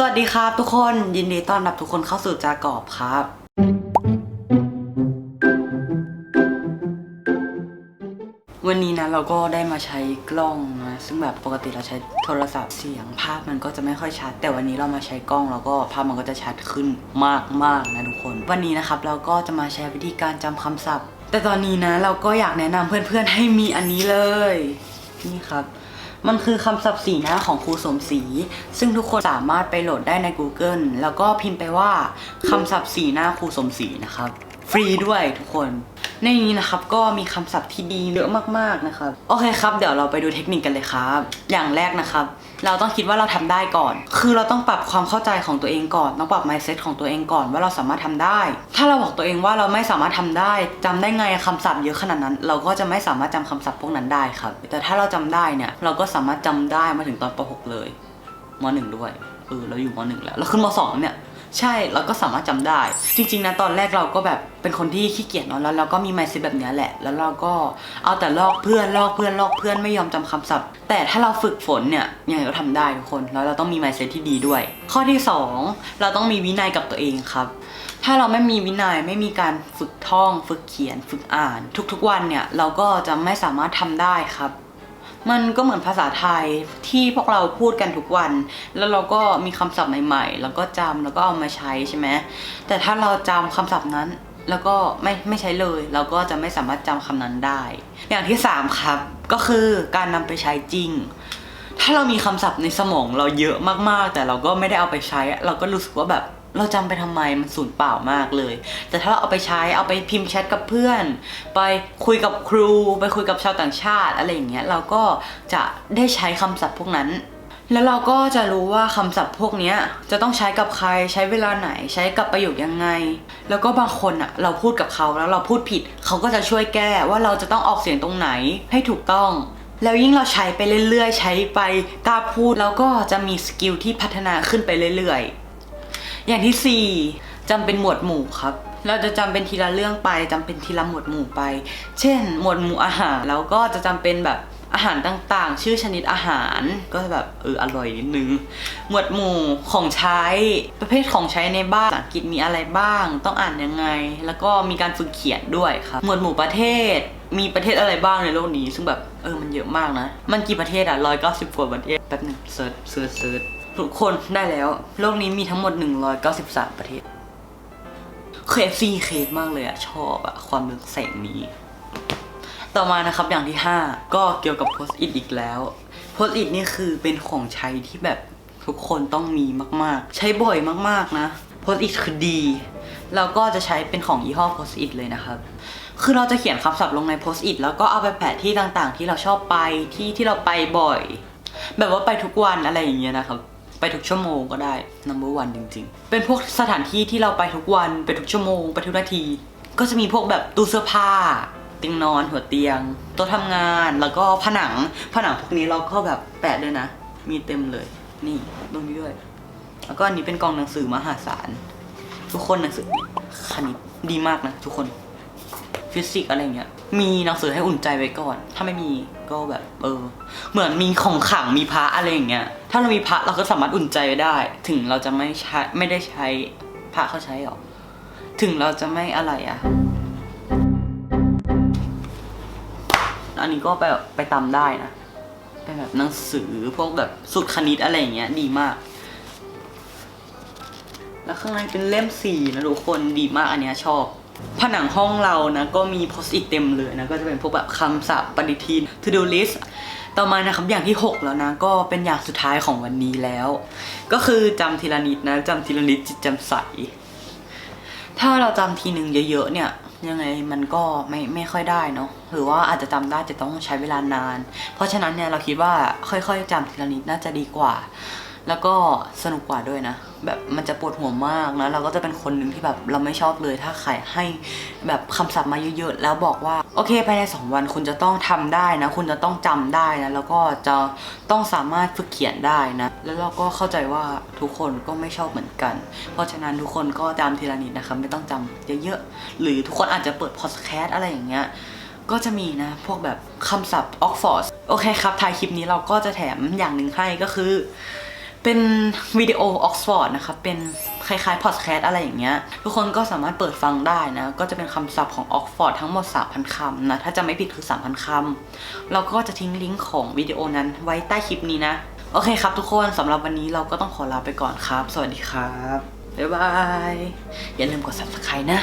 สวัสดีครับทุกคนยินดีต้อนรับทุกคนเข้าสู่จากรอบครับ วันนี้นะเราก็ได้มาใช้กล้องนะซึ่งแบบปกติเราใช้โทรศัพท์เสียงภาพมันก็จะไม่ค่อยชัด แต่วันนี้เรามาใช้กล้องแล้วก็ภาพมันก็จะชัดขึ้นมากๆนะทุกคน วันนี้นะครับเราก็จะมาใช้วิธีการจำคำศัพท์ แต่ตอนนี้นะเราก็อยากแนะนำเพื่อนๆให้มีอันนี้เลย นี่ครับ มันคือคำศัพท์สีหน้าของครูสมศรีซึ่งทุกคนสามารถไปโหลดได้ใน Google แล้วก็พิมพ์ไปว่าคำศัพท์สีหน้าครูสมศรีนะครับ ฟรีด้วยทุกคน ในนี้นะครับก็มีคำศัพท์ที่ดีเยอะมากๆนะครับ โอเคครับ เดี๋ยวเราไปดูเทคนิคกันเลยครับ อย่างแรกนะครับ เราต้องคิดว่าเราทำได้ก่อน คือเราต้องปรับความเข้าใจของตัวเองก่อน ต้องปรับ mindset ของตัวเองก่อนว่าเราสามารถทำได้ ถ้าเราบอกตัวเองว่าเราไม่สามารถทำได้จำได้ไงคำศัพท์เยอะขนาดนั้น เราก็จะไม่สามารถจำคำศัพท์พวกนั้นได้ครับ แต่ถ้าเราจำได้เนี่ยเราก็สามารถจำได้มาถึงตอนป .6 เลยม .1 ด้วยเออเราอยู่ม .1 แล้วเราขึ้นม .2 เนี่ย ใช่เราก็สามารถจำได้ จริง ๆนะตอนแรกเราก็แบบเป็นคนที่ขี้เกียจเนาะแล้วเราก็มี mindset แบบเนี้ยแหละ แล้วเราก็เอาแต่ลอกเพื่อนลอกเพื่อนลอกเพื่อนไม่ยอมจำคำศัพท์ แต่ถ้าเราฝึกฝนเนี่ยยังไงก็ทำได้ทุกคนแล้วเราต้องมี mindset ที่ดีด้วย ข้อที่สองเราต้องมีวินัยกับตัวเองครับ ถ้าเราไม่มีวินัยไม่มีการฝึกท่อง ฝึกเขียน ฝึกอ่าน ทุกๆวันเนี่ยเราก็จะไม่สามารถทำได้ครับ มันก็เหมือนภาษาไทยที่พวกเราพูดกันทุกวัน แล้วเราก็มีคำศัพท์ใหม่ๆ แล้วก็จำแล้วก็เอามาใช้ใช่ไหมแต่ถ้าเราจำคำศัพท์นั้น แล้วก็ไม่ไม่ใช้เลย เราก็จะไม่สามารถจำคำนั้นได้ อย่างที่สามครับ ก็คือการนำไปใช้จริง ถ้าเรามีคำศัพท์ในสมองเราเยอะมากๆ แต่เราก็ไม่ได้เอาไปใช้ เราก็รู้สึกว่าแบบ เราจำไปทำไมมันสูญเปล่ามากเลย แต่ถ้าเราเอาไปใช้เอาไปพิมพ์แชทกับเพื่อน ไปคุยกับครู ไปคุยกับชาวต่างชาติอะไรอย่างเงี้ยเราก็จะได้ใช้คำศัพท์พวกนั้น แล้วเราก็จะรู้ว่าคำศัพท์พวกนี้จะต้องใช้กับใครใช้เวลาไหนใช้กับประโยคยังไง แล้วก็บางคนอะเราพูดกับเขาแล้วเราพูดผิด เขาก็จะช่วยแก้ว่าเราจะต้องออกเสียงตรงไหนให้ถูกต้องแล้วยิ่งเราใช้ไปเรื่อยๆ ใช้ไปกล้าพูด แล้วก็จะมีสกิลที่พัฒนาขึ้นไปเรื่อยๆ อย่างที่ 4จำเป็นหมวดหมู่ครับ เราจะจำเป็นทีละเรื่องไปจำเป็นทีละหมวดหมู่ไป เช่น หมวดหมู่อาหารแล้วก็จะจำเป็นแบบอาหารต่างๆ ชื่อชนิดอาหารก็แบบเอออร่อยนิดนึง หมวดหมู่ของใช้ประเภทของใช้ในบ้านภาษาอังกฤษมีอะไรบ้าง ต้องอ่านยังไง แล้วก็มีการฝึกเขียนด้วยครับ หมวดหมู่ประเทศมีประเทศอะไรบ้างในโลกนี้ ซึ่งแบบเออมันเยอะมากนะ มันกี่ประเทศอะร้อยเก้าสิบกว่าประเทศแป๊บหนึงเซิร์ชเซิร์ชเซิร์ช ทุกคนได้แล้ว โลกนี้มีทั้งหมด 193 ประเทศเคฟซีเคสมากเลยอะชอบอะความเรืองแสงนี้ ต่อมานะครับอย่างที่ 5 ก็เกี่ยวกับโพสต์อิทอีกแล้วโพสต์อิทนี่คือเป็นของใช้ที่แบบทุกคนต้องมีมากๆ ใช้บ่อยมากๆนะโพสต์อิทคือดีเราก็จะใช้เป็นของยี่ห้อโพสต์อิทเลยนะครับ คือเราจะเขียนคำศัพท์ลงในโพสต์อิทแล้วก็เอาไปแปะที่ต่างๆ ที่เราชอบไปที่ที่เราไปบ่อย แบบว่าไปทุกวันอะไรอย่างเงี้ยนะครับ ไปทุกชั่วโมงก็ได้ number one จริง ๆ เป็นพวกสถานที่ที่เราไปทุกวันไปทุกชั่วโมงไปทุกนาที ก็จะมีพวกแบบตู้เสื้อผ้าเตียงนอนหัวเตียงโต๊ะทำงานแล้วก็ผนังผนังพวกนี้เราก็แบบแปะด้วยนะ มีเต็มเลย นี่ตรงนี้ด้วย แล้วก็อันนี้เป็นกองหนังสือมหาศาลทุกคนหนังสือคณิตดีมากนะทุกคน ฟิสิกส์อะไรเงี้ย มีหนังสือให้อุ่นใจไว้ก่อน ถ้าไม่มีก็แบบ เออ เหมือนมีของขังมีพระอะไรอย่างเงี้ย ถ้าเรามีพระเราก็สามารถอุ่นใจไได้ ถึงเราจะไม่ใช้ไม่ได้ใช้พระเขาใช้หรอ ถึงเราจะไม่อะไรอะอันนี้ก็ไปแบบไปตามได้นะเป็นแบบหนังสือพวกแบบสุดคณิตอะไรอย่างเงี้ยดีมาก แล้วข้างในเป็นเล่มสีนะทุกคนดีมากอันเนี้ยชอบ ผนังห้องเรานะก็มีโพสต์อิทเต็มเลยนะก็จะเป็นพวกแบบคำศัพท์ปฏิทิน to do list ต่อมานะครับอย่างที่ 6 แล้วนะก็เป็นอย่างสุดท้ายของวันนี้แล้ว ก็คือจำทีละนิดนะจำทีละนิดจิตจำใส ถ้าเราจำทีหนึ่งเยอะๆเนี่ยยังไงมันก็ไม่ไม่ค่อยได้เนาะหรือว่าอาจจะจำได้แต่ต้องใช้เวลานาน เพราะฉะนั้นเนี่ยเราคิดว่าค่อยๆจำทีละนิดน่าจะดีกว่า แล้วก็สนุกกว่าด้วยนะ แบบมันจะปวดหัวมากนะเราก็จะเป็นคนหนึ่งที่แบบเราไม่ชอบเลยถ้าใครให้แบบคำศัพท์มาเยอะๆแล้วบอกว่าโอเคภายใน 2 วันคุณจะต้องทำได้นะ คุณจะต้องจำได้นะแล้วก็จะต้องสามารถฝึกเขียนได้นะ แล้วเราก็เข้าใจว่าทุกคนก็ไม่ชอบเหมือนกัน เพราะฉะนั้นทุกคนก็จำทีละนิดนะคะไม่ต้องจำเยอะๆหรือทุกคนอาจจะเปิดพอดแคสต์อะไรอย่างเงี้ยก็จะมีนะ พวกแบบคำศัพท์ออกฟอร์ดโอเคครับท้ายคลิปนี้เราก็จะแถมอย่างหนึ่งให้ก็คือ เป็นวิดีโอออกซฟอร์ดนะครับเป็นคล้ายๆพอดแคสต์อะไรอย่างเงี้ย ทุกคนก็สามารถเปิดฟังได้นะ ก็จะเป็นคำศัพท์ของออกฟอร์ดทั้งหมด 3,000คำนะ ถ้าจะไม่ผิดคือ 3,000คำเราก็จะทิ้งลิงก์ของวิดีโอนั้นไว้ใต้คลิปนี้นะ โอเคครับทุกคนสำหรับวันนี้เราก็ต้องขอลาไปก่อนครับ สวัสดีครับ บ๊ายบาย อย่าลืมกด subscribe นะ